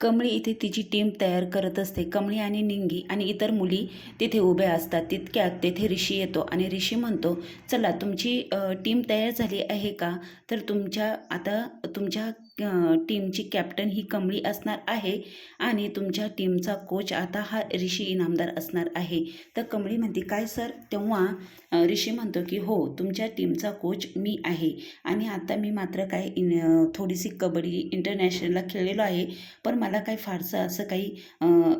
कमळी इथे तिची टीम तयार करत असते. कमळी आणि निंगी आणि इतर मुली तिथे उभ्या असतात. तितक्यात तेथे ऋषी येतो आणि ऋषी म्हणतो चला तुमची टीम तयार झाली आहे का? तर तुमच्या आता तुमच्या टीमची कॅप्टन ही कमळी असणार आहे आणि तुमच्या टीमचा कोच आता हा ऋषी इनामदार असणार आहे. तर कमळी म्हणते काय सर? तेव्हा ऋषी म्हणतो की हो तुमच्या टीमचा कोच मी आहे आणि आता मी मात्र काय इन थोडीशी कबड्डी इंटरनॅशनलला खेळलेलो आहे पण मला काही फारसं असं काही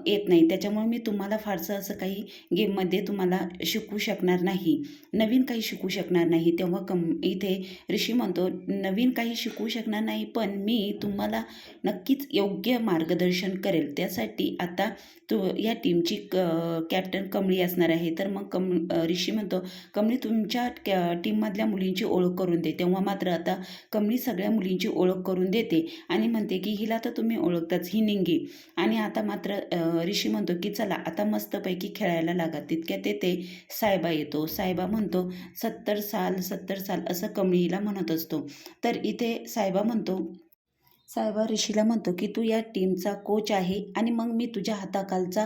येत नाही. त्याच्यामुळे मी तुम्हाला फारसं असं काही गेममध्ये तुम्हाला शिकवू शकणार नाही. नवीन काही शिकू शकणार नाही. तेव्हा कम इथे ऋषी म्हणतो नवीन काही शिकवू शकणार नाही पण मी तुम्हाला नक्कीच योग्य मार्गदर्शन करेल. त्यासाठी आता तू या टीमची क कॅप्टन कमळी असणार आहे. तर मग कम ऋषी म्हणतो कमळी तुमच्या कॅ टीममधल्या मुलींची ओळख करून दे. तेव्हा मात्र आता कमळी सगळ्या मुलींची ओळख करून देते आणि म्हणते की हिला तर तुम्ही ओळखताच. ही निंगी. आणि आता मात्र ऋषी म्हणतो की चला आता मस्तपैकी खेळायला लागा. तितक्या तेथे सायबा येतो. सायबा म्हणतो सत्तर साल सत्तर साल असं कमळीला म्हणत असतो. तर इथे सायबा म्हणतो सायबा ऋषीला म्हणतो की तू या टीमचा कोच आहे आणि मग मी तुझ्या हाताखालचा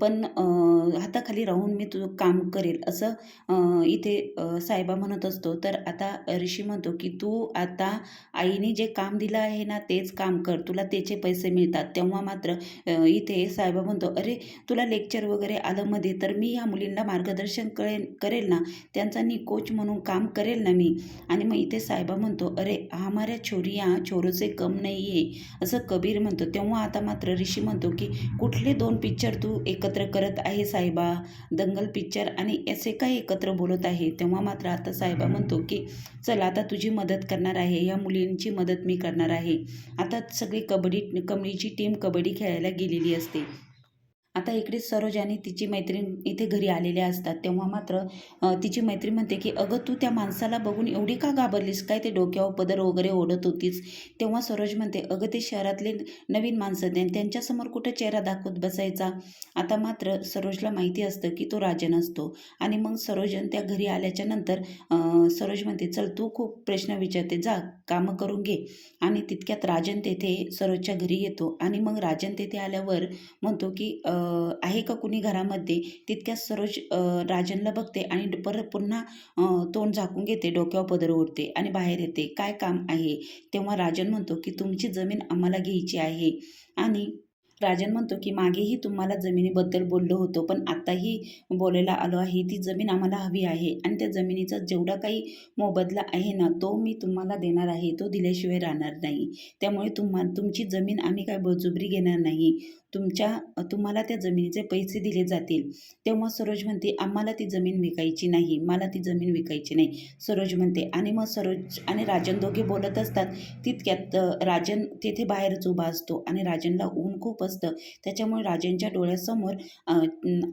पण हाताखाली राहून मी तुझं काम करेल. असं इथे साहेबा सायबा म्हणत असतो. तर आता ऋषी म्हणतो की तू आता आईने जे काम दिलं आहे ना तेच काम कर. तुला त्याचे पैसे मिळतात. तेव्हा मात्र इथे सायबा म्हणतो अरे तुला लेक्चर वगैरे आलं मध्ये तर मी या मुलींना मार्गदर्शन करेल करेल ना? त्यांचा नी कोच म्हणून काम करेल ना मी? आणि मग इथे सायबा म्हणतो अरे हमाऱ्या छोरिया छोरोचे कम नाही आहे असं कबीर म्हणतो. तेव्हा आता मात्र ऋषी म्हणतो की कुठले दोन पिक्चर तू एकत्र करत आहे साहेबा? दंगल पिक्चर आणि असे काय एकत्र बोलत आहे? तेव्हा मात्र आता साहेबा म्हणतो की चला आता तुझी मदत करणार आहे. या मुलींची मदत मी करणार आहे. आता सगळी कबड्डी कबड्डीची टीम कबड्डी खेळायला गेलेली असते. आता इकडे सरोज आणि तिची मैत्रीण इथे घरी आलेल्या असतात. तेव्हा मात्र तिची मैत्रीण म्हणते की अगं तू त्या माणसाला बघून एवढी का घाबरलीस? काय ते डोक्यावर पदर वगैरे ओढत होतीस? तेव्हा सरोज म्हणते अगं ते शहरातले नवीन माणसं त्यांच्यासमोर कुठं चेहरा दाखवत बसायचा? आता मात्र सरोजला माहिती असतं की तो राजन असतो आणि मग सरोजन त्या घरी आल्याच्यानंतर सरोज म्हणते चल तू खूप प्रश्न विचारते. जा कामं करून घे. आणि तितक्यात राजन तेथे सरोजच्या घरी येतो. आणि मग राजन तेथे आल्यावर म्हणतो की आहे का कुणी घरामध्ये? तितक्यात सरोज राजनला बघते आणि परत पुन्हा तोंड झाकून घेते डोक्यावर पदर ओढते आणि बाहेर येते. काय काम आहे? तेव्हा राजन म्हणतो की तुमची जमीन आम्हाला घ्यायची आहे. आणि राजन म्हणतो की मागेही तुम्हाला जमिनीबद्दल बोललो होतो पण आत्ताही बोलायला आलो आहे. ती जमीन आम्हाला हवी आहे आणि त्या जमिनीचा जेवढा काही मोबदला आहे ना तो मी तुम्हाला देणार आहे. तो दिल्याशिवाय राहणार नाही. त्यामुळे तुम्हा तुमची जमीन आम्ही काय बळजुबरी घेणार नाही. तुमच्या तुम्हाला त्या जमिनीचे पैसे दिले जातील. तेव्हा सरोज म्हणते आम्हाला ती जमीन विकायची नाही. मला ती जमीन विकायची नाही. सरोज म्हणते आणि मग सरोज आणि राजन दोघे बोलत असतात. तितक्यात राजन तेथे बाहेरच उभा असतो आणि राजनला ऊन खूपच असतं. त्याच्यामुळे राजेंच्या डोळ्यासमोर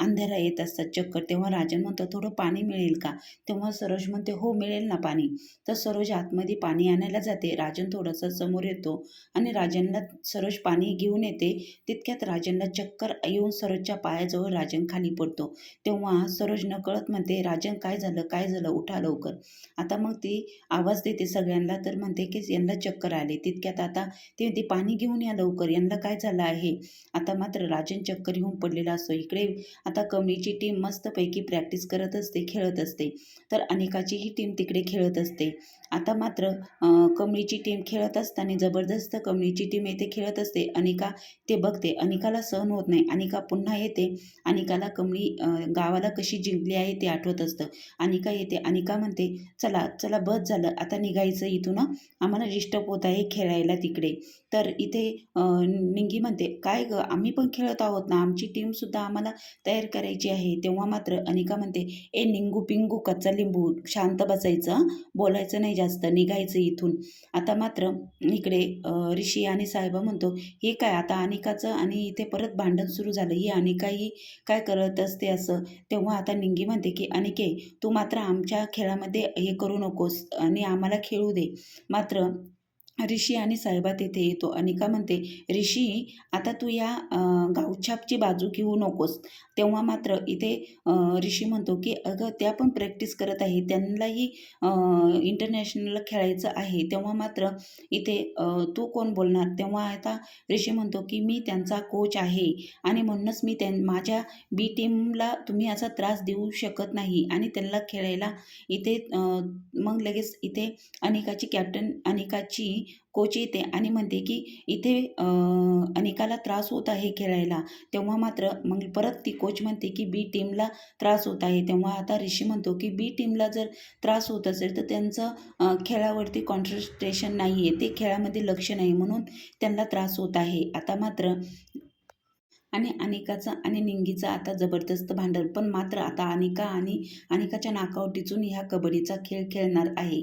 अंधारा येत असतात चक्कर. तेव्हा राजन म्हणतो थोडं पाणी मिळेल का? तेव्हा सरोज म्हणते हो मिळेल ना पाणी. तर सरोज आतमध्ये पाणी आणायला जाते. राजन थोडंसं समोर येतो आणि राजनला सरोज पाणी घेऊन येते. तितक्यात राजनला चक्कर येऊन सरोजच्या पायाजवळ राजन खाली पडतो. तेव्हा सरोज नकळत म्हणते राजन काय झालं? काय झालं? उठा लवकर. आता मग ती आवाज देते सगळ्यांना तर म्हणते की यांना चक्कर आले. तितक्यात आता ते पाणी घेऊन या लवकर. यांना काय झालं आहे? आता मात्र राजन चक्कर येऊन पडलेला असतो. इकडे आता कमळीची टीम मस्तपैकी प्रॅक्टिस करत असते खेळत असते. तर अनेकाचीही टीम तिकडे खेळत असते. आता मात्र अं, कमळीची टीम खेळत असताना जबरदस्त कमळीची टीम येथे खेळत असते. अनिका ते बघते. अनिकाला सहन होत नाही. अनिका पुन्हा येते. अनिकाला कमळी गावाला कशी जिंकली आहे ते आठवत असतं. अनिका येते. अनिका म्हणते चला चला बस झालं. आता निघायचं इथून. आम्हाला डिस्टर्ब होत आहे खेळायला तिकडे. तर इथे निंगी म्हणते काय गं? आम्ही पण खेळत आहोत ना. आमची टीमसुद्धा आम्हाला तयार करायची आहे. तेव्हा मात्र अनिका म्हणते ए निंगू पिंगू कच्चा लिंबू शांत बसायचं बोलायचं नाही जास्त. निघायचं इथून. आता मात्र इकडे ऋषी आणि साहेबा म्हणतो हे काय? आता अनिकाचं आणि इथे परत भांडण सुरू झालं. ही अनिका ही काय करत असते असं? तेव्हा आता निंगी म्हणते की अनिके तू मात्र आमच्या खेळामध्ये हे करू नकोस आणि आम्हाला खेळू दे. मात्र ऋषी आणि साहेबा तेथे येतो अनिका म्हणते ऋषी आता तू या गावछापची बाजू घेऊ नकोस. तेव्हा मात्र इथे ऋषी म्हणतो की अगं त्या पण प्रॅक्टिस करत आहे. त्यांनाही इंटरनॅशनल खेळायचं आहे. तेव्हा मात्र इथे तू कोण बोलणार? तेव्हा आता ऋषी म्हणतो की मी त्यांचा कोच आहे आणि म्हणूनच मी त्यां माझ्या बी टीमला तुम्ही असा त्रास देऊ शकत नाही आणि त्यांना खेळायला इथे मग लगेच इथे अनिकाची कॅप्टन अनिकाची कोच येते आणि म्हणते की इथे अनेकाला त्रास होत आहे खेळायला. तेव्हा मात्र मग परत ती कोच म्हणते की बी टीमला त्रास होत आहे. तेव्हा आता ऋषी म्हणतो की बी टीमला जर त्रास होत असेल तर त्यांचं खेळावरती कॉन्सन्ट्रेशन नाही आहे ते खेळामध्ये लक्ष नाही म्हणून त्यांना त्रास होत आहे. आता मात्र आणि अनिकाचं आणि निंगीचं आता जबरदस्त भांडण. पण मात्र आता अनिका आणि अनिकाच्या नाकावर टिचून ह्या कबड्डीचा खेळ खेळणार आहे.